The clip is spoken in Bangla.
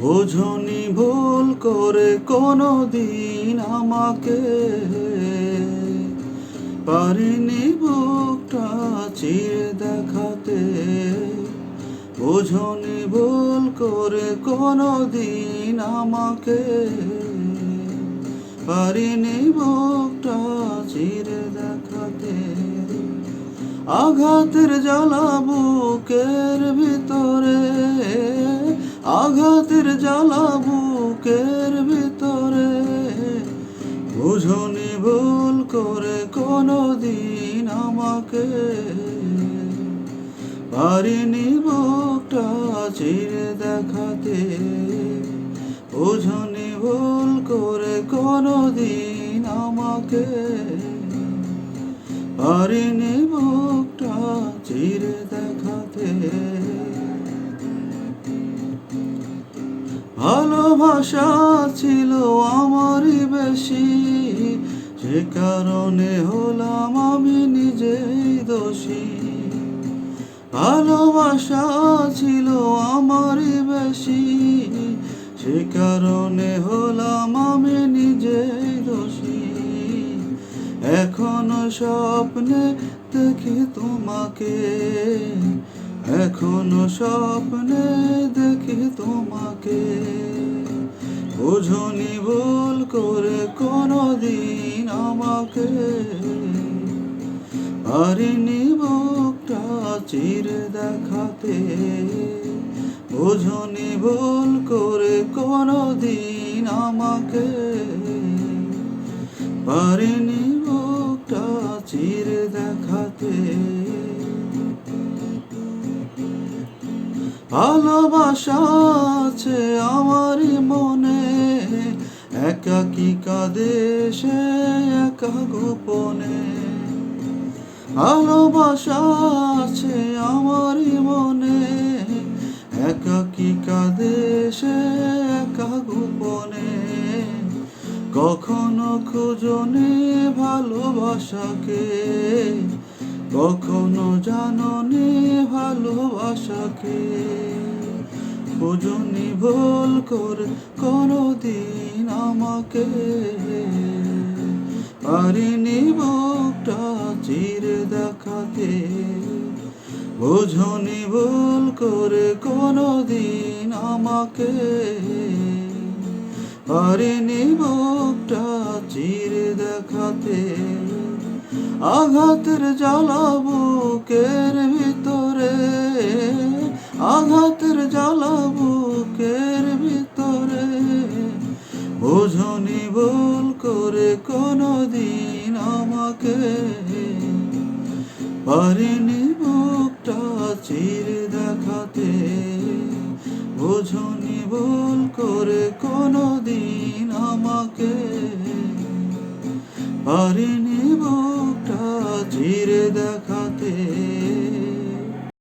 বোঝনি ভুল করে কোনো দিন আমাকে। পারিনি বুকটা চিরে দেখাতে। বোঝনি ভুল করে কোনো দিন আমাকে। পারিনি বুকটা চিরে দেখাতে। আঘাতের জ্বালা বুকের ভিতরে। আঘাতের জ্বালা বুকের ভিতরে। বুঝনি ভুল করে কোনো দিন আমাকে। পারিনি বুকটা চিরে দেখাতে। বুঝনি ভুল করে কোনো দিন আমাকে। পারিনি ভালোবাসা ছিল আমারই বেশি। সে কারণে হলাম আমি নিজেই দোষী। ভালোবাসা ছিল আমারই বেশি। সে কারণে হলাম আমি নিজেই দোষী। এখনও স্বপ্নে দেখি তোমাকে। এখনও স্বপ্নে দেখি তোমাকে। বুঝনি ভুল করে কোনো দিন আমাকে। পারিনি বুকটা চিরে দেখাতে। বুঝনি ভুল করে কোনো দিন আমাকে। পারিনি বুকটা চিরে দেখাতে। ভালোবাসা আছে আমারই মনে একাকি কাঁদে সে একা গোপনে ভালোবাসা আছে আমারই মনে। একাকি কাঁদে সে একা গোপনে কখনো খুঁজনি ভালোবাসাকে, কখনো জাননি ভালোবাসাকে। খুঁজনি ভুল করে কোনো দিন আমাকে। পারিনি বুকটা চিরে দেখাতে। বুঝনি ভুল করে কোনো দিন আমাকে। পারিনি বুকটা চিরে দেখাতে। আঘাতের জ্বালা ভুল করে কোনো দিন আমাকে পারিনি বুকটা চিরে দেখাতে। বোঝনি ভুল করে কোনো দিন আমাকে পারিনি বুকটা চিরে দেখা